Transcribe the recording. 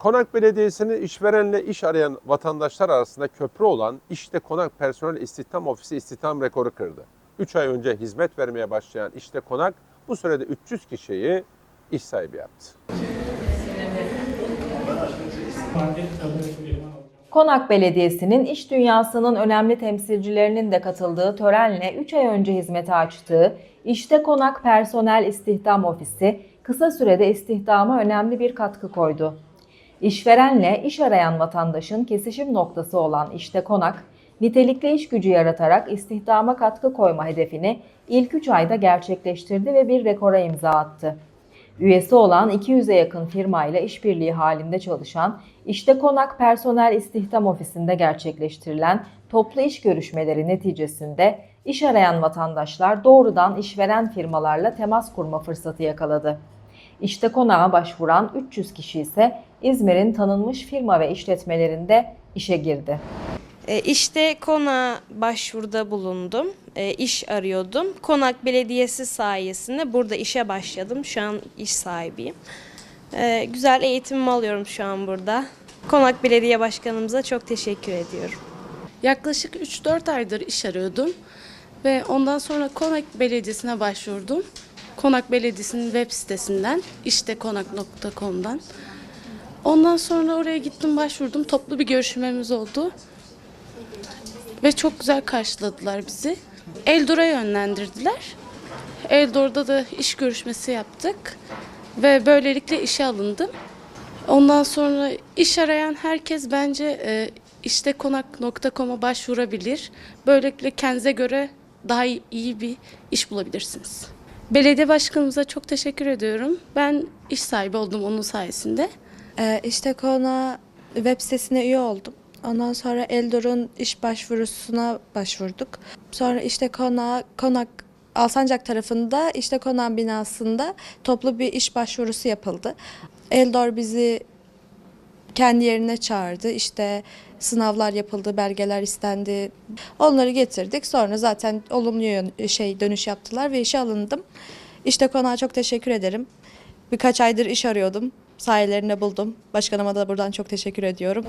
Konak Belediyesi'nin işverenle iş arayan vatandaşlar arasında köprü olan İşte Konak Personel İstihdam Ofisi istihdam rekoru kırdı. 3 ay önce hizmet vermeye başlayan İşte Konak bu sürede 300 kişiyi iş sahibi yaptı. Konak Belediyesi'nin iş dünyasının önemli temsilcilerinin de katıldığı törenle 3 ay önce hizmete açtığı İşte Konak Personel İstihdam Ofisi kısa sürede istihdama önemli bir katkı koydu. İşverenle iş arayan vatandaşın kesişim noktası olan İşte Konak, nitelikli iş gücü yaratarak istihdama katkı koyma hedefini ilk 3 ayda gerçekleştirdi ve bir rekora imza attı. Üyesi olan 200'e yakın firmayla işbirliği halinde çalışan İşte Konak Personel İstihdam Ofisi'nde gerçekleştirilen toplu iş görüşmeleri neticesinde iş arayan vatandaşlar doğrudan işveren firmalarla temas kurma fırsatı yakaladı. İşte konağa başvuran 300 kişi ise İzmir'in tanınmış firma ve işletmelerinde işe girdi. E, İşte konağa başvuruda bulundum. E, iş arıyordum. Konak Belediyesi sayesinde burada işe başladım. Şu an iş sahibiyim. E, güzel eğitimimi alıyorum şu an burada. Konak Belediye Başkanımıza çok teşekkür ediyorum. Yaklaşık 3-4 aydır iş arıyordum ve ondan sonra Konak Belediyesi'ne başvurdum. Konak Belediyesi'nin web sitesinden, işte konak.com'dan. Ondan sonra oraya gittim başvurdum. Toplu bir görüşmemiz oldu. Ve çok güzel karşıladılar bizi. Eldor'a yönlendirdiler. Eldor'da da iş görüşmesi yaptık. Ve böylelikle işe alındım. Ondan sonra iş arayan herkes bence e, işte konak.com'a başvurabilir. Böylelikle kendinize göre daha iyi bir iş bulabilirsiniz. Belediye başkanımıza çok teşekkür ediyorum. Ben iş sahibi oldum onun sayesinde. Ee, işte web sitesine üye oldum. Ondan sonra Eldor'un iş başvurusuna başvurduk. Sonra işte Kona, Konak Alsancak tarafında işte Konak binasında toplu bir iş başvurusu yapıldı. Eldor bizi kendi yerine çağırdı. İşte sınavlar yapıldı, belgeler istendi. Onları getirdik. Sonra zaten olumlu şey dönüş yaptılar ve işe alındım. İşte konağa çok teşekkür ederim. Birkaç aydır iş arıyordum. Sayelerinde buldum. Başkanıma da buradan çok teşekkür ediyorum.